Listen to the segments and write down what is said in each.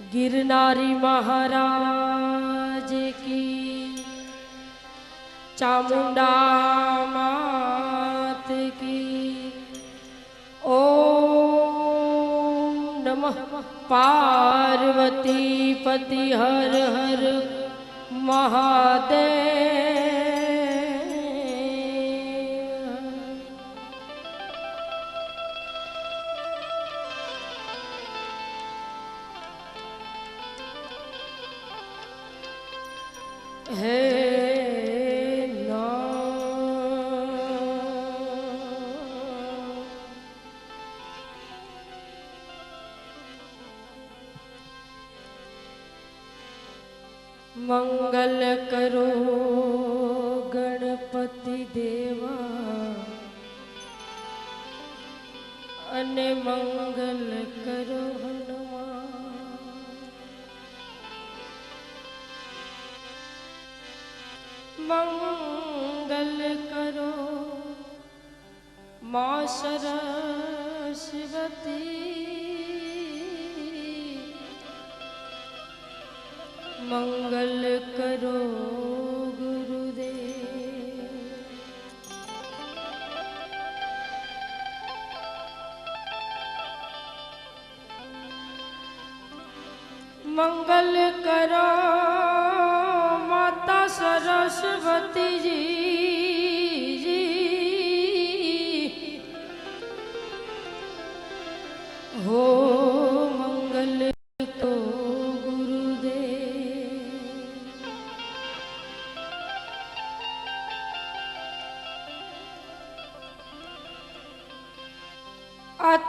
ગિરનારી મહારાજ કી ચામુંડા માત કી. ઓ નમઃ. પાર્વતી પતિ હર હર મહાદેવ. hey. મા સરસ્વતી મંગલ કરો ગુરુદેવ મંગલ કરો માતા સરસ્વતીજી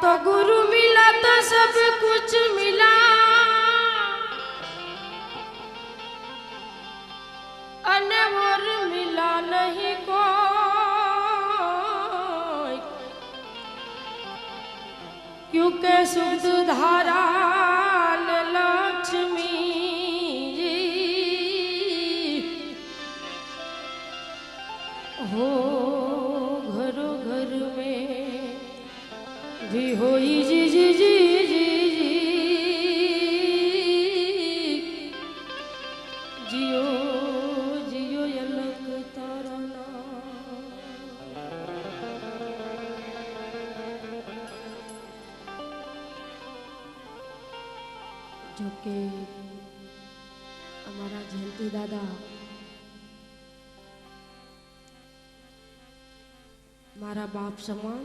तो गुरु मिला तो सब कुछ मिला अने और मिला नहीं को क्योंकि सुख धारा મારા બાપ સમાન,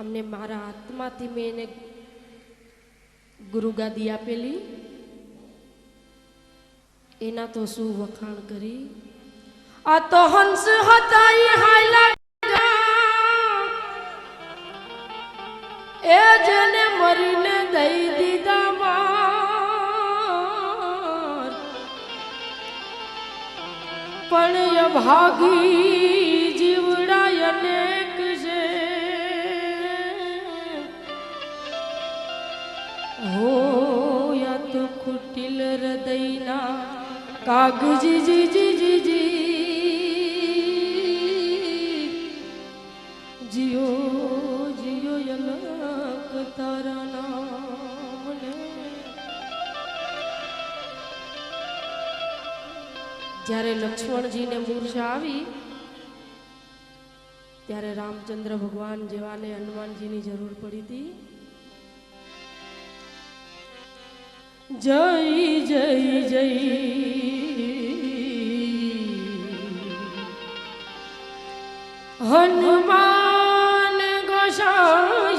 અમને મારા આત્માથી મેં એને ગુરુગાદી આપેલી. એના તો શું વખાણ કરી? આ તો હંસ હતા એ જેને મરીને દઈ દીધા માર. પણ ભાગી હો તો કુટિલ હૃદયના કાગજી જી જી જી જી જીઓ જીઓ યલક જ્યારે લક્ષ્મણજીને મૂર્છા આવી, ત્યારે રામચંદ્ર ભગવાન જેવાને હનુમાનજીની જરૂર પડી હતી જય જય જય. હનુમાન ગોસાઈ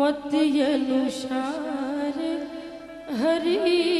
मति अनुसार हरि